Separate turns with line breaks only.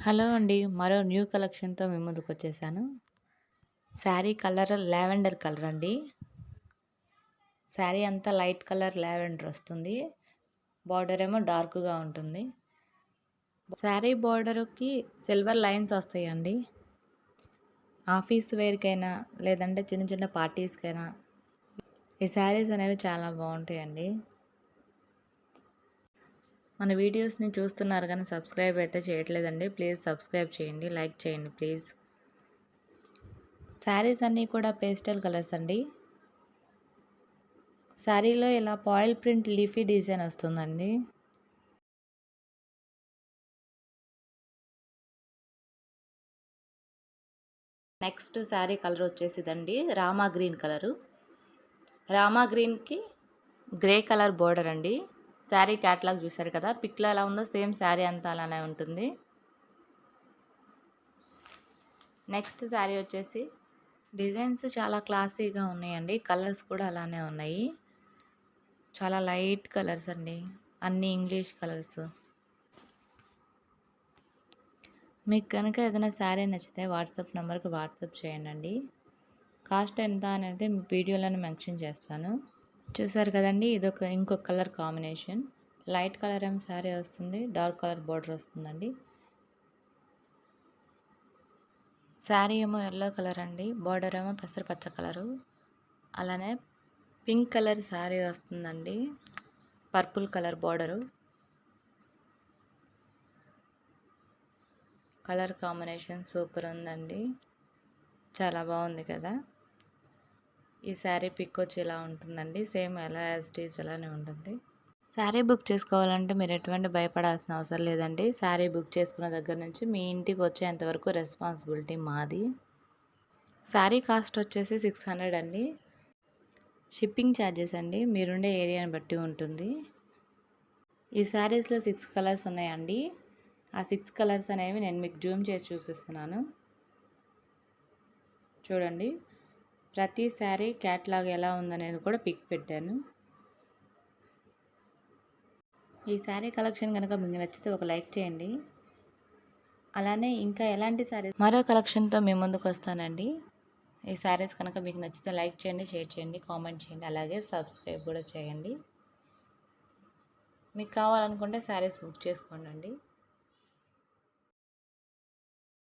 Hello అండి. మరో new కలెక్షన్తో మీ ముందుకు వచ్చేసాను శారీ కలర్ లావెండర్ కలర్ అండి. శారీ అంతా లైట్ కలర్ లావెండర్ వస్తుంది. బార్డర్ ఏమో డార్క్గా ఉంటుంది. శారీ బార్డర్కి సిల్వర్ లైన్స్ వస్తాయండి. ఆఫీస్ వేర్కైనా లేదంటే చిన్న చిన్న పార్టీస్కైనా ఈ శారీస్ అనేవి చాలా బాగుంటాయండి. మన వీడియోస్ని చూస్తున్నారు కానీ సబ్స్క్రైబ్ అయితే చేయట్లేదండి. ప్లీజ్ సబ్స్క్రైబ్ చేయండి. లైక్ చేయండి ప్లీజ్. శారీస్ అన్నీ కూడా పేస్టల్ కలర్స్ అండి. శారీలో ఇలా పాయిల్ ప్రింట్ లీఫీ డిజైన్ వస్తుందండి. Next sari colour వచ్చేసిదండి. Rama green colour. Rama గ్రీన్కి గ్రే కలర్ బోర్డర్ అండి. శారీ క్యాట్లాగ్ చూసారు కదా? పిక్లో ఎలా ఉందో సేమ్ శారీ అంతా అలానే ఉంటుంది. నెక్స్ట్ శారీ వచ్చేసి డిజైన్స్ చాలా క్లాసీగా ఉన్నాయండి. కలర్స్ కూడా అలానే ఉన్నాయి. చాలా లైట్ కలర్స్ అండి. అన్ని ఇంగ్లీష్ కలర్స్. మీకు కనుక ఏదైనా శారీ నచ్చితే వాట్సాప్ నెంబర్కి వాట్సాప్ చేయండి కాస్ట్ ఎంత అనేది వీడియోలోనే మెన్షన్ చేస్తాను. చూసారు కదండి ఇదొక ఇంకొక కలర్ కాంబినేషన్. లైట్ కలర్ ఏమో శారీ వస్తుంది డార్క్ కలర్ బార్డర్ వస్తుందండి. శారీ ఏమో ఎల్లో కలర్ అండి బార్డర్ ఏమో పెసరపచ్చ కలరు. అలానే పింక్ కలర్ శారీ వస్తుందండి purple colour border. Colour combination super ఉందండి చాలా బాగుంది కదా. ఈ శారీ పిక్ వచ్చి ఇలా ఉంటుందండి. సేమ్ ఎలా యాజ్ టీస్ అలానే ఉంటుంది. శారీ బుక్ చేసుకోవాలంటే మీరు ఎటువంటి భయపడాల్సిన అవసరం లేదండి. శారీ బుక్ చేసుకున్న దగ్గర నుంచి మీ ఇంటికి వచ్చేంతవరకు రెస్పాన్సిబిలిటీ మాది. శారీ కాస్ట్ వచ్చేసి సిక్స్ హండ్రెడ్ అండి. షిప్పింగ్ ఛార్జెస్ అండి. మీరుండే ఏరియాని బట్టి ఉంటుంది. ఈ శారీస్లో సిక్స్ కలర్స్ ఉన్నాయండి. ఆ సిక్స్ కలర్స్ అనేవి నేను మీకు జూమ్ చేసి చూపిస్తున్నాను. చూడండి. ప్రతి శారీ క్యాట్లాగ్ ఎలా ఉందనేది కూడా పిక్ పెట్టాను. ఈ శారీ కలెక్షన్ కనుక మీకు నచ్చితే ఒక లైక్ చేయండి. అలానే ఇంకా ఎలాంటి శారీస్ మరో కలెక్షన్తో మీ ముందుకు వస్తానండి. ఈ శారీస్ కనుక మీకు నచ్చితే లైక్ చేయండి షేర్ చేయండి కామెంట్ చేయండి అలాగే సబ్స్క్రైబ్ కూడా చేయండి. మీకు కావాలనుకుంటే శారీస్ బుక్ చేసుకోండి